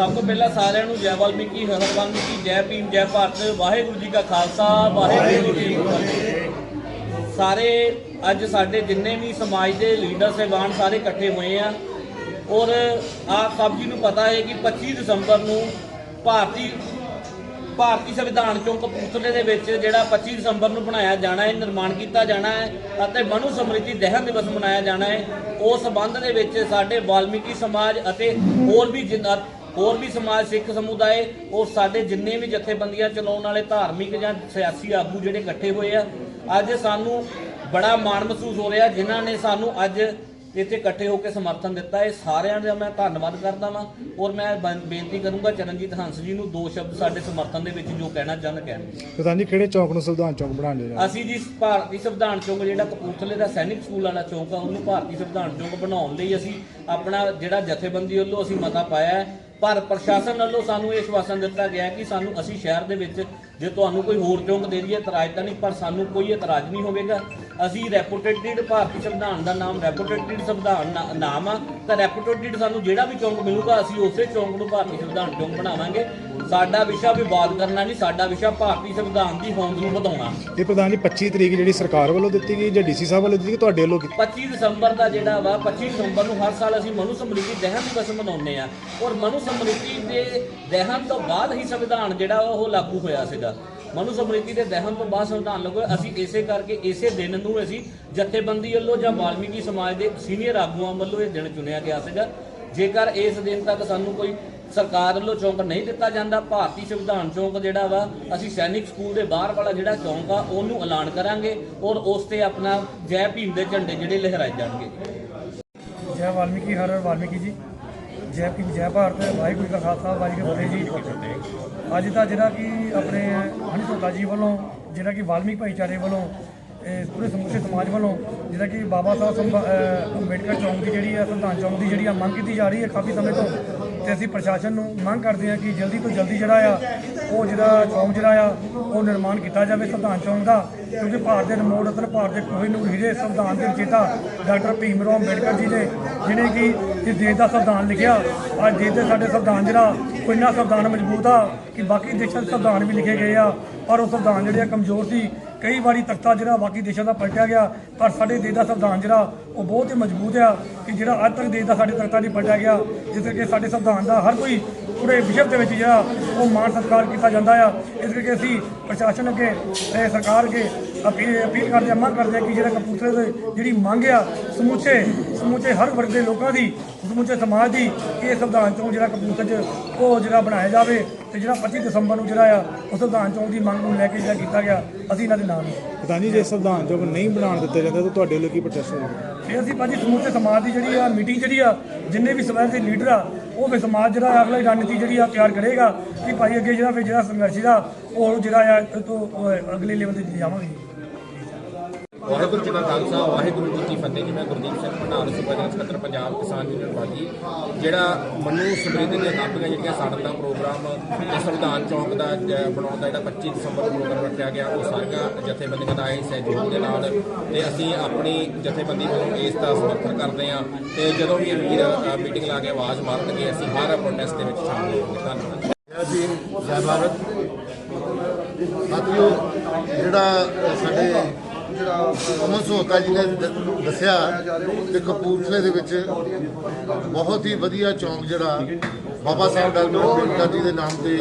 ਸਭ ਤੋਂ ਪਹਿਲਾਂ ਸਾਰਿਆਂ ਨੂੰ ਜੈ ਵਾਲਮੀਕੀ, ਹਰ ਵਾਲਮੀਕੀ, ਜੈ ਭੀਮ, ਜੈ ਭਾਰਤ, ਵਾਹਿਗੁਰੂ ਜੀ ਕਾ ਖਾਲਸਾ, ਵਾਹਿਗੁਰੂ ਜੀ ਕੀ ਫਤਿਹ। ਸਾਰੇ ਅੱਜ ਸਾਡੇ ਜਿੰਨੇ ਵੀ ਸਮਾਜ ਦੇ ਲੀਡਰ, ਸਹਿਬਾਨ ਸਾਰੇ ਇਕੱਠੇ ਹੋਏ ਆ। ਔਰ ਆਪ ਸਭ ਜੀ ਨੂੰ ਪਤਾ ਹੈ ਕਿ 25 ਦਸੰਬਰ ਨੂੰ ਭਾਰਤੀ ਭਾਰਤੀ ਸੰਵਿਧਾਨ ਚੋਂ ਕਪੂਰਥਲੇ ਦੇ ਵਿੱਚ ਜਿਹੜਾ 25 ਦਸੰਬਰ ਨੂੰ ਬਣਾਇਆ ਜਾਣਾ ਹੈ, ਨਿਰਮਾਣ ਕੀਤਾ ਜਾਣਾ ਹੈ ਅਤੇ ਮਨੂ ਸਮ੍ਰਿਤੀ ਦਹਨ ਦਿਵਸ ਮਨਾਇਆ ਜਾਣਾ ਹੈ, ਉਸ ਸੰਬੰਧ ਦੇ ਵਿੱਚ ਸਾਡੇ ਵਾਲਮੀਕੀ ਸਮਾਜ ਅਤੇ ਹੋਰ ਵੀ ਜਿੰਨਾ ਹੋਰ ਵੀ ਸਮਾਜ ਸਿੱਖ ਸਮੁਦਾਇ ਔਰ ਸਾਡੇ ਜਿੰਨੇ ਵੀ ਜਥੇਬੰਦੀਆਂ ਚਲਾਉਣ ਵਾਲੇ ਧਾਰਮਿਕ ਜਾਂ ਸਿਆਸੀ ਆਗੂ ਜਿਹੜੇ ਇਕੱਠੇ ਹੋਏ ਆ ਅੱਜ ਸਾਨੂੰ ਬੜਾ ਮਾਣ ਮਹਿਸੂਸ ਹੋ ਰਿਹਾ ਜਿਨ੍ਹਾਂ ਨੇ ਸਾਨੂੰ ਅੱਜ ਇੱਥੇ ਇਕੱਠੇ ਹੋ ਕੇ ਸਮਰਥਨ ਦਿੱਤਾ। ਹੈ ਸਾਰਿਆਂ ਦਾ ਮੈਂ ਧੰਨਵਾਦ ਕਰਦਾ ਵਾਂ ਔਰ ਮੈਂ ਬਨ- ਬੇਨਤੀ ਕਰੂੰਗਾ ਚਰਨਜੀਤ ਹੰਸ ਜੀ ਨੂੰ ਦੋ ਸ਼ਬਦ ਸਾਡੇ ਸਮਰਥਨ ਦੇ ਵਿੱਚ ਜੋ ਕਹਿਣਾ ਚਾਹੁੰਦੇ ਕਹਿਣ। ਪ੍ਰਧਾਨ ਜੀ ਕਿਹੜੇ ਚੌਂਕ ਨੂੰ ਸੰਵਿਧਾਨ ਚੌਂਕ ਬਣਾਉਣ ਜਾ ਅਸੀਂ ਜੀ ਭਾਰਤੀ ਸੰਵਿਧਾਨ ਚੌਂਕ ਜਿਹੜਾ ਕਪੂਰਥਲੇ ਦਾ ਸੈਨਿਕ ਸਕੂਲ ਵਾਲਾ ਚੌਂਕ ਆ ਉਹਨੂੰ ਭਾਰਤੀ ਸੰਵਿਧਾਨ ਚੌਂਕ ਬਣਾਉਣ ਲਈ ਅਸੀਂ ਆਪਣਾ ਜਿਹੜਾ ਜਥੇਬੰਦੀ ਵੱਲੋਂ ਅਸੀਂ ਮਤਾ ਪਾਇਆ ਹੈ ਪਰ ਪ੍ਰਸ਼ਾਸਨ ਵੱਲੋਂ ਸਾਨੂੰ ਇਹ ਆਸ਼ਵਾਸਨ ਦਿੱਤਾ ਗਿਆ ਕਿ ਸਾਨੂੰ ਅਸੀਂ ਸ਼ਹਿਰ ਦੇ ਵਿੱਚ ਜੇ ਤੁਹਾਨੂੰ ਕੋਈ ਹੋਰ ਚੌਂਕ ਦੇ ਦਈਏ, ਇਤਰਾਜ਼ ਤਾਂ ਨਹੀਂ, ਪਰ ਸਾਨੂੰ ਕੋਈ ਇਤਰਾਜ਼ ਨਹੀਂ ਹੋਵੇਗਾ। ਅਸੀਂ ਰੈਪੂਟੇਟਿਡ ਭਾਰਤੀ ਸੰਵਿਧਾਨ ਦਾ ਨਾਮ ਰੈਪੂਟੇਟਿਡ ਸੰਵਿਧਾਨ ਨਾਮ ਆ ਤਾਂ ਰੈਪੂਟੇਟਿਡ ਸਾਨੂੰ ਜਿਹੜਾ ਵੀ ਚੌਂਕ ਮਿਲੂਗਾ ਅਸੀਂ ਉਸੇ ਚੌਂਕ ਨੂੰ ਭਾਰਤੀ ਸੰਵਿਧਾਨ ਚੌਂਕ ਬਣਾਵਾਂਗੇ। ਸਾਡਾ ਵਿਸ਼ਾ ਵਿਵਾਦ ਕਰਨਾ ਨਹੀਂ ਸਾਡਾ ਵਿਸ਼ਾ ਭਾਰਤੀ ਸੰਵਿਧਾਨ ਦੀ ਹੋਂਦ ਨੂੰ ਵਧਾਉਣਾ। ਇਹ ਪ੍ਰਧਾਨ ਜੀ 25 ਤਰੀਕ ਜਿਹੜੀ ਸਰਕਾਰ ਵੱਲੋਂ ਦਿੱਤੀ ਗਈ ਜਾਂ ਡੀਸੀ ਸਾਹਿਬ ਵੱਲੋਂ ਦਿੱਤੀ ਗਈ ਤੁਹਾਡੇ ਵੱਲੋਂ ਕੀਤੀ? 25 ਦਸੰਬਰ ਦਾ ਜਿਹੜਾ ਵਾ 25 ਦਸੰਬਰ ਨੂੰ ਹਰ ਸਾਲ ਅਸੀਂ ਮਨੂ ਸਮ੍ਰਿਤੀ ਦਹਨ ਦਿਵਸ ਮਨਾਉਂਦੇ ਆ ਔਰ ਮਨੂ ਸਮ੍ਰਿਤੀ ਦੇ ਦਹਨ ਤੋਂ ਬਾਅਦ ਹੀ ਸੰਵਿਧਾਨ ਜਿਹੜਾ ਉਹ ਲਾਗੂ ਹੋਇਆ ਸੀਗਾ। ਮਨੂ ਸਮ੍ਰਿਤੀ ਦੇ ਦਹਨ ਤੋਂ ਬਾਅਦ ਸੰਵਿਧਾਨ ਲੱਗੋ, ਅਸੀਂ ਇਸੇ ਕਰਕੇ ਇਸੇ ਦਿਨ ਨੂੰ ਅਸੀਂ ਜਥੇਬੰਦੀ ਵੱਲੋਂ ਜਾਂ ਵਾਲਮੀਕੀ ਸਮਾਜ ਦੇ ਸੀਨੀਅਰ ਆਗੂਆਂ ਵੱਲੋਂ ਇਹ ਦਿਨ ਚੁਣਿਆ ਗਿਆ ਸੀਗਾ। ਜੇਕਰ ਇਸ ਦਿਨ ਤੱਕ ਸਾਨੂੰ ਕੋਈ ਸਰਕਾਰ ਵੱਲੋਂ ਚੌਂਕ ਨਹੀਂ ਦਿੱਤਾ ਜਾਂਦਾ, ਭਾਰਤੀ ਸੰਵਿਧਾਨ ਚੌਂਕ ਜਿਹੜਾ ਵਾ, ਅਸੀਂ ਸੈਨਿਕ ਸਕੂਲ ਦੇ ਬਾਹਰ ਵਾਲਾ ਜਿਹੜਾ ਚੌਂਕ ਆ, ਉਹਨੂੰ ਐਲਾਨ ਕਰਾਂਗੇ ਔਰ ਉਸ ਤੇ ਆਪਣਾ ਜੈ ਭੀਮ ਦੇ ਝੰਡੇ ਜਿਹੜੇ ਲਹਿਰਾਏ ਜਾਣਗੇ। ਜੈ ਵਾਲਮੀਕੀ, ਹਰ ਵਾਲਮੀਕੀ ਜੀ। ਜੈ ਭੀਮ ਜੈ ਭਾਰਤ, ਵਾਹਿਗੁਰੂ ਜੀ ਕਾ ਖਾਲਸਾ, ਵਾਹਿਗੁਰੂ ਜੀ ਕੀ ਫਤਿਹ ਅੱਜ ਦਾ ਜਿਹੜਾ ਕਿ ਆਪਣੇ ਹਨੀ ਸੋਤਾ ਜੀ ਵੱਲੋਂ, ਜਿਹੜਾ ਕਿ ਵਾਲਮੀਕ ਭਾਈਚਾਰੇ ਵੱਲੋਂ ਪੂਰੇ ਸਮੁੱਚੇ ਸਮਾਜ ਵੱਲੋਂ, ਜਿਹੜਾ ਕਿ ਬਾਬਾ ਸਾਹਿਬ ਸੰਭਾ- ਅੰਬੇਡਕਰ ਚੌਂਕ ਦੀ ਜਿਹੜੀ ਆ, ਸੰਵਿਧਾਨ ਚੌਂਕ ਦੀ ਜਿਹੜੀ ਆ ਮੰਗ ਕੀਤੀ ਜਾ ਰਹੀ ਹੈ ਕਾਫੀ ਸਮੇਂ ਤੋਂ, ਤੇ ਅਸੀਂ ਪ੍ਰਸ਼ਾਸਨ ਨੂੰ ਮੰਗ ਕਰਦੇ ਹਾਂ ਕਿ ਜਲਦੀ ਤੋਂ ਜਲਦੀ ਜਿਹੜਾ ਆ, ਉਹ ਜਿਹੜਾ ਚੌਂਕ ਜਿਹੜਾ ਆ, ਉਹ ਨਿਰਮਾਣ ਕੀਤਾ ਜਾਵੇ ਸੰਵਿਧਾਨ ਚੌਂਕ ਦਾ, ਕਿਉਂਕਿ ਭਾਰਤ ਦੇ ਅਨਮੋਲ ਰਤਨ, ਭਾਰਤ ਦੇ ਕੋਈ ਨੂੰ ਹੀਰੇ ਸੰਵਿਧਾਨ ਦੇ ਰਚੇਤਾ ਡਾਕਟਰ ਭੀਮ ਰਾਓ ਅੰਬੇਡਕਰ ਜੀ ਨੇ ਜਿਹਨੇ ਕਿ ਇਸ ਦੇਸ਼ ਦਾ ਸੰਵਿਧਾਨ ਲਿਖਿਆ। ਅੱਜ ਦੇਸ਼ ਦੇ ਸਾਡੇ ਸੰਵਿਧਾਨ ਜਿਹੜਾ, ਕੋਈ ਨਾ ਸੰਵਿਧਾਨ ਮਜ਼ਬੂਤ ਆ ਕਿ ਬਾਕੀ ਦੇਸ਼ਾਂ ਦੇ ਸੰਵਿਧਾਨ ਵੀ ਲਿਖੇ ਗਏ ਆ। ਪਰ ਉਹ ਸੰਵਿਧਾਨ ਜਿਹੜੇ ਆ ਕਮਜ਼ੋਰ ਸੀ। ਕਈ ਵਾਰੀ ਤਖਤਾ ਜਿਹੜਾ ਬਾਕੀ ਦੇਸ਼ਾਂ ਦਾ ਪਲਟਿਆ ਗਿਆ, ਪਰ ਸਾਡੇ ਦੇਸ਼ ਦਾ ਸੰਵਿਧਾਨ ਜਿਹੜਾ, ਉਹ ਬਹੁਤ ਹੀ ਮਜ਼ਬੂਤ ਆ ਕਿ ਜਿਹੜਾ ਅੱਜ ਤੱਕ ਦੇਸ਼ ਦਾ ਸਾਡੇ ਤਖਤਾ ਨਹੀਂ ਪਲਟਿਆ ਗਿਆ। ਜਿਸ ਕਰਕੇ ਸਾਡੇ ਸੰਵਿਧਾਨ ਦਾ ਹਰ ਕੋਈ ਪੂਰੇ ਵਿਸ਼ਵ ਦੇ ਵਿੱਚ ਜਿਹੜਾ, ਉਹ ਮਾਣ ਸਤਿਕਾਰ ਕੀਤਾ ਜਾਂਦਾ ਆ। ਇਸ ਕਰਕੇ ਅਸੀਂ ਪ੍ਰਸ਼ਾਸਨ ਅੱਗੇ ਤੇ ਸਰਕਾਰ ਅੱਗੇ ਅਪੀਲ ਅਪੀਲ ਕਰਦੇ ਹਾਂ ਮੰਗ ਕਰਦੇ ਹਾਂ ਕਿ ਜਿਹੜਾ ਕਪੂਰਥਲੇ ਦੇ ਜਿਹੜੀ ਮੰਗ ਆ ਸਮੁੱਚੇ ਸਮੁੱਚੇ ਹਰ ਵਰਗ ਦੇ ਲੋਕਾਂ ਦੀ ਸਮੁੱਚੇ ਸਮਾਜ ਦੀ ਇਹ ਸੰਵਿਧਾਨ ਚੋਂ ਜਿਹੜਾ ਕਪੂਰਥਲੇ 'ਚ ਉਹ ਜਿਹੜਾ ਬਣਾਇਆ ਜਾਵੇ ਤੇ ਜਿਹੜਾ 25 ਦਸੰਬਰ ਨੂੰ ਜਿਹੜਾ ਆ ਉਹ ਸੰਵਿਧਾਨ ਚੋਂ ਦੀ ਮੰਗ ਨੂੰ ਲੈ ਕੇ ਜਿਹੜਾ ਕੀਤਾ ਗਿਆ ਅਸੀਂ ਇਹਨਾਂ ਦੇ ਨਾਲ ਹਾਂ। ਪ੍ਰਧਾਨ ਜੀ ਜੇ ਸੰਵਿਧਾਨ ਚੌਂਕ ਨਹੀਂ ਬਣਾਉਣ ਦਿੱਤਾ ਜਾਂਦਾ ਤਾਂ ਤੁਹਾਡੇ ਵੱਲੋਂ ਕੀ ਪ੍ਰੋਟੈਸਟ ਹੋਵੇਗਾ ਫਿਰ ਅਸੀਂ ਭਾਜੀ ਸਮੂਹੇ ਸਮਾਜ ਦੀ ਜਿਹੜੀ ਆ ਮੀਟਿੰਗ ਜਿਹੜੀ ਆ ਜਿੰਨੇ ਵੀ ਸਮਾਜ ਦੇ ਲੀਡਰ ਆ ਉਹ ਫਿਰ ਸਮਾਜ ਜਿਹੜਾ ਅਗਲਾ ਰਣਨੀਤੀ ਜਿਹੜੀ ਆ ਤਿਆਰ ਕਰੇਗਾ ਕਿ ਭਾਈ ਅੱਗੇ ਜਿਹੜਾ ਫਿਰ ਜਿਹੜਾ ਸੰਘਰਸ਼ ਦਾ ਉਹ ਜਿਹੜਾ ਆ ਇਹ ਤੋਂ ਉਹ ਅਗਲੇ ਲੈਵਲ ਤੇ ਜਾਵਾਂਗੇ। ਵਾਹਿਗੁਰੂ ਜੀ ਕਾ ਖਾਲਸਾ, ਵਾਹਿਗੁਰੂ ਜੀ ਕੀ ਫਤਿਹ। ਜੀ ਮੈਂ ਗੁਰਦੀਪ ਸਿੰਘ ਭੰਡਾਰ ਸੂਬਾ ਸਕੱਤਰ ਪੰਜਾਬ ਕਿਸਾਨ ਯੂਨੀਅਨ ਬਾਗੀ ਜਿਹੜਾ ਮਨੂ ਸਮ੍ਰਿਤੀ ਦੀਆਂ ਕਾਪੀਆਂ ਜਿਹੜੀਆਂ ਸਾੜਨ ਦਾ ਪ੍ਰੋਗਰਾਮ ਤੇ ਸੰਵਿਧਾਨ ਚੌਂਕ ਦਾ ਬਣਾਉਣ ਦਾ ਜਿਹੜਾ 25 ਦਸੰਬਰ ਨੂੰ ਪ੍ਰੋਗਰਾਮ ਰੱਖਿਆ ਗਿਆ, ਉਹ ਸਾਰੀਆਂ ਜਥੇਬੰਦੀਆਂ ਦਾ ਆਏ ਸਹਿਯੋਗ ਦੇ ਨਾਲ ਤੇ ਅਸੀਂ ਆਪਣੀ ਜਥੇਬੰਦੀ ਵੱਲੋਂ ਇਸ ਦਾ ਸਮਰਥਨ ਕਰਦੇ ਹਾਂ ਤੇ ਜਦੋਂ ਵੀ ਅਮੀਰ ਮੀਟਿੰਗ ਲਾ ਕੇ ਆਵਾਜ਼ ਮਾਰਨਗੇ, ਅਸੀਂ ਹਰ ਪ੍ਰੋਟੈਸਟ ਦੇ ਵਿੱਚ ਸ਼ਾਮਲ ਹੋਵਾਂਗੇ। ਧੰਨਵਾਦ। ਜੈ ਜੈ ਭਾਰਤ। ਸਾਥੀਓ, ਜਿਹੜਾ ਸਾਡੇ ਅਮਨ ਸੋਹਤਾ ਜੀ ਨੇ ਦ- ਦੱਸਿਆ ਕਿ ਕਪੂਰਥਲੇ ਦੇ ਵਿੱਚ ਬਹੁਤ ਹੀ ਵਧੀਆ ਚੌਂਕ ਜਿਹੜਾ ਬਾਬਾ ਸਾਹਿਬ ਡਾਕਟਰ ਅੰਬੇਡਕਰ ਜੀ ਦੇ ਨਾਮ ਤੇ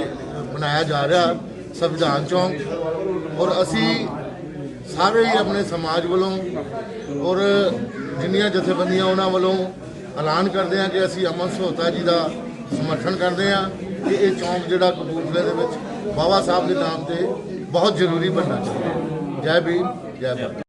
ਬਣਾਇਆ ਜਾ ਰਿਹਾ, ਸੰਵਿਧਾਨ ਚੌਂਕ। ਔਰ ਅਸੀਂ ਸਾਰੇ ਹੀ ਆਪਣੇ ਸਮਾਜ ਵੱਲੋਂ ਔਰ ਜਿੰਨੀਆਂ ਜਥੇਬੰਦੀਆਂ ਉਹਨਾਂ ਵੱਲੋਂ ਐਲਾਨ ਕਰਦੇ ਹਾਂ ਕਿ ਅਸੀਂ ਅਮਨ ਸਹੋਤਾ ਜੀ ਦਾ ਸਮਰਥਨ ਕਰਦੇ ਹਾਂ ਕਿ ਇਹ ਚੌਂਕ ਜਿਹੜਾ ਕਪੂਰਥਲੇ ਦੇ ਵਿੱਚ ਬਾਬਾ ਸਾਹਿਬ ਦੇ ਨਾਮ ਤੇ ਬਹੁਤ ਜ਼ਰੂਰੀ ਬਣਨਾ ਚਾਹੀਦਾ। ਜੈ ਭੀਮ। ਜੈ ਭਾਰਤ